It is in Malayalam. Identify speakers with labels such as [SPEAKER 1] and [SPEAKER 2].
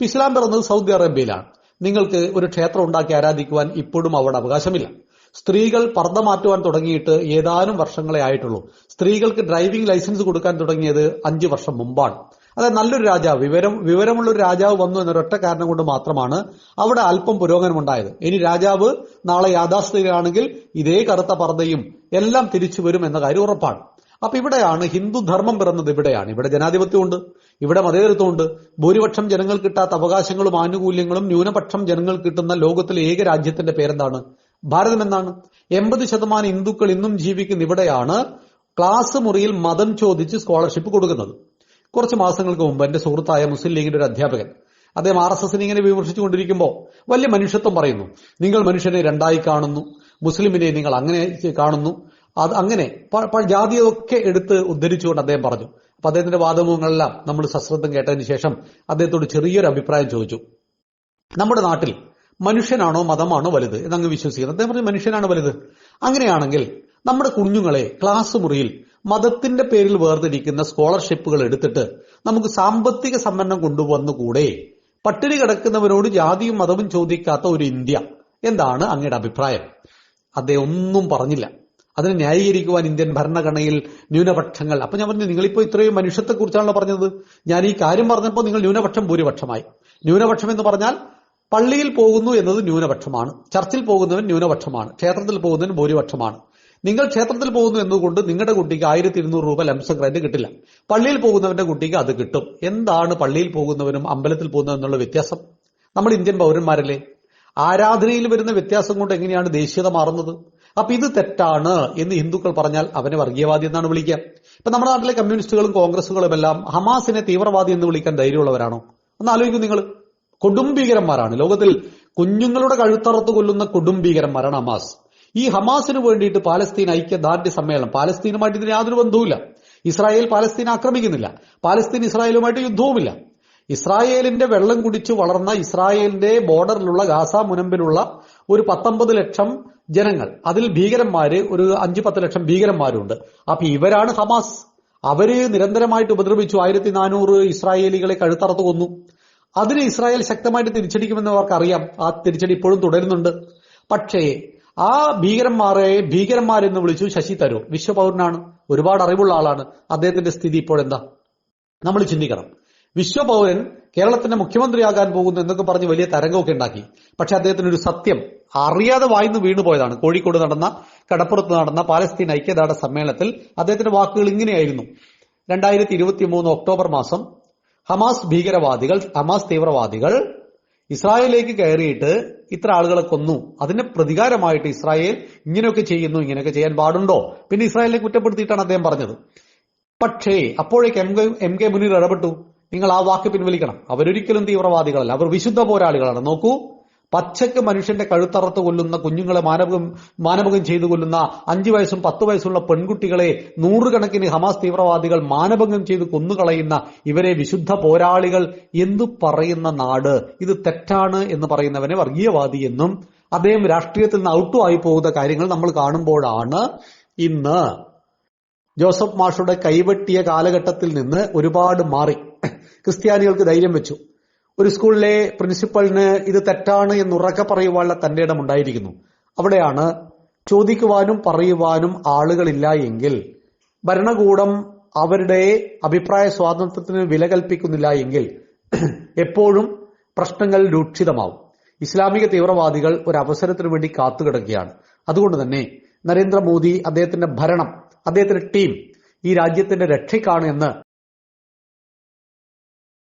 [SPEAKER 1] ഇസ്ലാം പിറന്നത് സൗദി അറേബ്യയിലാണ്. നിങ്ങൾക്ക് ഒരു ക്ഷേത്രം ഉണ്ടാക്കി ആരാധിക്കുവാൻ ഇപ്പോഴും അവിടെ അവകാശമില്ല. സ്ത്രീകൾ പർദ്ദ മാറ്റുവാൻ തുടങ്ങിയിട്ട് ഏതാനും വർഷങ്ങളെ ആയിട്ടുള്ളൂ. സ്ത്രീകൾക്ക് ഡ്രൈവിംഗ് ലൈസൻസ് കൊടുക്കാൻ തുടങ്ങിയത് അഞ്ചു വർഷം മുമ്പാണ്. അതായത് നല്ലൊരു രാജാവ് വിവരം വിവരമുള്ള ഒരു രാജാവ് വന്നു എന്നൊരൊറ്റ കാരണം കൊണ്ട് മാത്രമാണ് അവിടെ അല്പം പുരോഗമനമുണ്ടായത്. ഇനി രാജാവ് നാളെ യാഥാസ്ഥിതികളാണെങ്കിൽ ഇതേ കറുത്ത പർദ്ദയും എല്ലാം തിരിച്ചു വരും എന്ന കാര്യം ഉറപ്പാണ്. അപ്പൊ ഇവിടെയാണ് ഹിന്ദു ധർമ്മം പിറന്നത് ഇവിടെയാണ്. ഇവിടെ ജനാധിപത്യമുണ്ട് ഇവിടെ മതേതരത്വമുണ്ട്. ഭൂരിപക്ഷം ജനങ്ങൾ കിട്ടാത്ത അവകാശങ്ങളും ആനുകൂല്യങ്ങളും ന്യൂനപക്ഷം ജനങ്ങൾ കിട്ടുന്ന ലോകത്തിലെ ഏക രാജ്യത്തിന്റെ പേരെന്താണ്? ഭാരതം എന്നാണ്. എൺപത് ശതമാനം ഹിന്ദുക്കൾ ഇന്നും ജീവിക്കുന്ന ഇവിടെയാണ് ക്ലാസ് മുറിയിൽ മതം ചോദിച്ച് സ്കോളർഷിപ്പ് കൊടുക്കുന്നത്. കുറച്ച് മാസങ്ങൾക്ക് മുമ്പ് എന്റെ സുഹൃത്തായ മുസ്ലിം ലീഗിന്റെ ഒരു അധ്യാപകൻ അദ്ദേഹം ആർ എസ് എസിനെ ഇങ്ങനെ വിമർശിച്ചുകൊണ്ടിരിക്കുമ്പോൾ വലിയ മനുഷ്യത്വം പറയുന്നു. നിങ്ങൾ മനുഷ്യനെ രണ്ടായി കാണുന്നു മുസ്ലിമിനെ നിങ്ങൾ അങ്ങനെ കാണുന്നു. അത് അങ്ങനെ ജാതിയൊക്കെ എടുത്ത് ഉദ്ധരിച്ചുകൊണ്ട് അദ്ദേഹം പറഞ്ഞു. അപ്പൊ അദ്ദേഹത്തിന്റെ വാദമുഖങ്ങളെല്ലാം നമ്മൾ സശ്രദ്ധം കേട്ടതിന് ശേഷം അദ്ദേഹത്തോട് ചെറിയൊരു അഭിപ്രായം ചോദിച്ചു. നമ്മുടെ നാട്ടിൽ മനുഷ്യനാണോ മതമാണോ വലുത്? എന്നങ്ങ് വിശ്വസിക്കുന്നത് അദ്ദേഹം പറഞ്ഞു മനുഷ്യനാണ് വലുത്. അങ്ങനെയാണെങ്കിൽ നമ്മുടെ കുഞ്ഞുങ്ങളെ ക്ലാസ് മുറിയിൽ മതത്തിന്റെ പേരിൽ വേർതിരിക്കുന്ന സ്കോളർഷിപ്പുകൾ എടുത്തിട്ട് നമുക്ക് സാമ്പത്തിക സമ്പന്നം കൊണ്ടുവന്നുകൂടെ? പട്ടിണി കിടക്കുന്നവരോട് ജാതിയും മതവും ചോദിക്കാത്ത ഒരു ഇന്ത്യ. എന്താണ് അങ്ങയുടെ അഭിപ്രായം? അദ്ദേഹം ഒന്നും പറഞ്ഞില്ല. അതിനെ ന്യായീകരിക്കുവാൻ ഇന്ത്യൻ ഭരണഘടനയിൽ ന്യൂനപക്ഷങ്ങൾ. അപ്പൊ ഞാൻ പറഞ്ഞു നിങ്ങളിപ്പോ ഇത്രയും മനുഷ്യത്തെക്കുറിച്ചാണല്ലോ പറഞ്ഞത്? ഞാൻ ഈ കാര്യം പറഞ്ഞപ്പോൾ നിങ്ങൾ ന്യൂനപക്ഷം ഭൂരിപക്ഷമായി. ന്യൂനപക്ഷം എന്ന് പറഞ്ഞാൽ പള്ളിയിൽ പോകുന്നു എന്നത് ന്യൂനപക്ഷമാണ് ചർച്ചിൽ പോകുന്നവൻ ന്യൂനപക്ഷമാണ് ക്ഷേത്രത്തിൽ പോകുന്നവൻ ഭൂരിപക്ഷമാണ്. നിങ്ങൾ ക്ഷേത്രത്തിൽ പോകുന്നു എന്നതുകൊണ്ട് നിങ്ങളുടെ കുട്ടിക്ക് ആയിരത്തി ഇരുന്നൂറ് രൂപ ലംസം ഗ്രാൻഡ് കിട്ടില്ല. പള്ളിയിൽ പോകുന്നവന്റെ കുട്ടിക്ക് അത് കിട്ടും. എന്താണ് പള്ളിയിൽ പോകുന്നവനും അമ്പലത്തിൽ പോകുന്നവനും എന്നുള്ള വ്യത്യാസം? നമ്മൾ ഇന്ത്യൻ പൗരന്മാരല്ലേ? ആരാധനയിൽ വരുന്ന വ്യത്യാസം കൊണ്ട് എങ്ങനെയാണ് ദേശീയത മാറുന്നത്? അപ്പൊ ഇത് തെറ്റാണ് എന്ന് ഹിന്ദുക്കൾ പറഞ്ഞാൽ അവനെ വർഗീയവാദി എന്നാണ് വിളിക്കുക. ഇപ്പൊ നമ്മുടെ നാട്ടിലെ കമ്മ്യൂണിസ്റ്റുകളും കോൺഗ്രസുകളും എല്ലാം ഹമാസിനെ തീവ്രവാദി എന്ന് വിളിക്കാൻ ധൈര്യമുള്ളവരാണോ? ഒന്ന് ആലോചിക്കൂ നിങ്ങൾ. കൊടുംഭീകരന്മാരാണ്. ലോകത്തിൽ കുഞ്ഞുങ്ങളുടെ കഴുത്തറത്ത് കൊല്ലുന്ന കൊടുംഭീകരന്മാരാണ് ഹമാസ്. ഈ ഹമാസിന് വേണ്ടിയിട്ട് പാലസ്തീൻ ഐക്യദാർഢ്യ സമ്മേളനം പാലസ്തീനുമായിട്ട് ഇതിന് യാതൊരു ബന്ധവുമില്ല. ഇസ്രായേൽ പാലസ്തീൻ ആക്രമിക്കുന്നില്ല. പാലസ്തീൻ ഇസ്രായേലുമായിട്ട് യുദ്ധവുമില്ല. ഇസ്രായേലിന്റെ വെള്ളം കുടിച്ച് വളർന്ന ഇസ്രായേലിന്റെ ബോർഡറിലുള്ള ഗാസ മുനമ്പിലുള്ള ഒരു പത്തൊമ്പത് ലക്ഷം ജനങ്ങൾ അതിൽ ഭീകരന്മാര് ഒരു അഞ്ചു പത്ത് ലക്ഷം ഭീകരന്മാരുണ്ട്. അപ്പൊ ഇവരാണ് ഹമാസ്. അവർ നിരന്തരമായിട്ട് ഉപദ്രവിച്ചു. ആയിരത്തി നാനൂറ് ഇസ്രായേലികളെ കഴുത്തറത്ത് കൊന്നു. അതിന് ഇസ്രായേൽ ശക്തമായിട്ട് തിരിച്ചടിക്കുമെന്ന് അവർക്കറിയാം. ആ തിരിച്ചടി ഇപ്പോഴും തുടരുന്നുണ്ട്. പക്ഷേ ആ ഭീകരന്മാരെ ഭീകരന്മാരെന്ന് വിളിച്ചു ശശി തരൂർ. വിശ്വപൗരനാണ്. ഒരുപാട് അറിവുള്ള ആളാണ്. അദ്ദേഹത്തിന്റെ സ്ഥിതി ഇപ്പോഴെന്താ? നമ്മൾ ചിന്തിക്കണം. വിശ്വപൗരൻ കേരളത്തിന്റെ മുഖ്യമന്ത്രിയാകാൻ പോകുന്നു എന്നൊക്കെ പറഞ്ഞ് വലിയ തരംഗമൊക്കെ ഉണ്ടാക്കി. പക്ഷെ അദ്ദേഹത്തിന് ഒരു സത്യം അറിയാതെ വായിന്ന് വീണുപോയതാണ് കോഴിക്കോട് നടന്ന കടപ്പുറത്ത് നടന്ന പാലസ്തീൻ ഐക്യദാട സമ്മേളനത്തിൽ അദ്ദേഹത്തിന്റെ വാക്കുകൾ ഇങ്ങനെയായിരുന്നു. രണ്ടായിരത്തി ഇരുപത്തി മൂന്ന് ഒക്ടോബർ മാസം ഹമാസ് ഭീകരവാദികൾ ഹമാസ് തീവ്രവാദികൾ ഇസ്രായേലിലേക്ക് കയറിയിട്ട് ഇത്ര ആളുകളെ കൊന്നു. അതിന് പ്രതികാരമായിട്ട് ഇസ്രായേൽ ഇങ്ങനെയൊക്കെ ചെയ്യുന്നു ഇങ്ങനെയൊക്കെ ചെയ്യാൻ പാടുണ്ടോ? പിന്നെ ഇസ്രായേലിനെ കുറ്റപ്പെടുത്തിയിട്ടാണ് അദ്ദേഹം പറഞ്ഞത്. പക്ഷേ അപ്പോഴേക്ക് എം കെ മുനീർ ഇടപെട്ടു. നിങ്ങൾ ആ വാക്ക് പിൻവലിക്കണം. അവരൊരിക്കലും തീവ്രവാദികളല്ല. അവർ വിശുദ്ധ പോരാളികളാണ്. നോക്കൂ പച്ചക്ക് മനുഷ്യന്റെ കഴുത്തറത്ത് കൊല്ലുന്ന കുഞ്ഞുങ്ങളെ മാനവകം മാനവകം ചെയ്തു കൊല്ലുന്ന അഞ്ചു വയസ്സും പത്ത് വയസ്സുള്ള പെൺകുട്ടികളെ നൂറുകണക്കിന് ഹമാസ് തീവ്രവാദികൾ മാനഭംഗം ചെയ്ത് കൊന്നുകളയുന്ന ഇവരെ വിശുദ്ധ പോരാളികൾ എന്ന് പറയുന്ന നാട്? ഇത് തെറ്റാണ് എന്ന് പറയുന്നവനെ വർഗീയവാദി എന്നും അദ്ദേഹം രാഷ്ട്രീയത്തിൽ നിന്ന് ഔട്ടു ആയി പോകുന്ന കാര്യങ്ങൾ നമ്മൾ കാണുമ്പോഴാണ് ഇന്ന് ജോസഫ് മാഷുടെ കൈവെട്ടിയ കാലഘട്ടത്തിൽ നിന്ന് ഒരുപാട് മാറി. ക്രിസ്ത്യാനികൾക്ക് ധൈര്യം വെച്ചു. ഒരു സ്കൂളിലെ പ്രിൻസിപ്പലിന് ഇത് തെറ്റാണ് എന്ന് ഉറക്കെ പറയുവാനുള്ള തന്റെ ഇടം ഉണ്ടായിരിക്കുന്നു. അവിടെയാണ് ചോദിക്കുവാനും പറയുവാനും ആളുകളില്ല എങ്കിൽ ഭരണകൂടം അവരുടെ അഭിപ്രായ സ്വാതന്ത്ര്യത്തിന് വില കൽപ്പിക്കുന്നില്ല എങ്കിൽ എപ്പോഴും പ്രശ്നങ്ങൾ രൂക്ഷിതമാവും. ഇസ്ലാമിക തീവ്രവാദികൾ ഒരു അവസരത്തിന് വേണ്ടി കാത്തുകിടക്കുകയാണ്. അതുകൊണ്ട് തന്നെ നരേന്ദ്രമോദി അദ്ദേഹത്തിന്റെ ഭരണം അദ്ദേഹത്തിന്റെ ടീം ഈ രാജ്യത്തിന്റെ രക്ഷയ്ക്കാണ് എന്ന്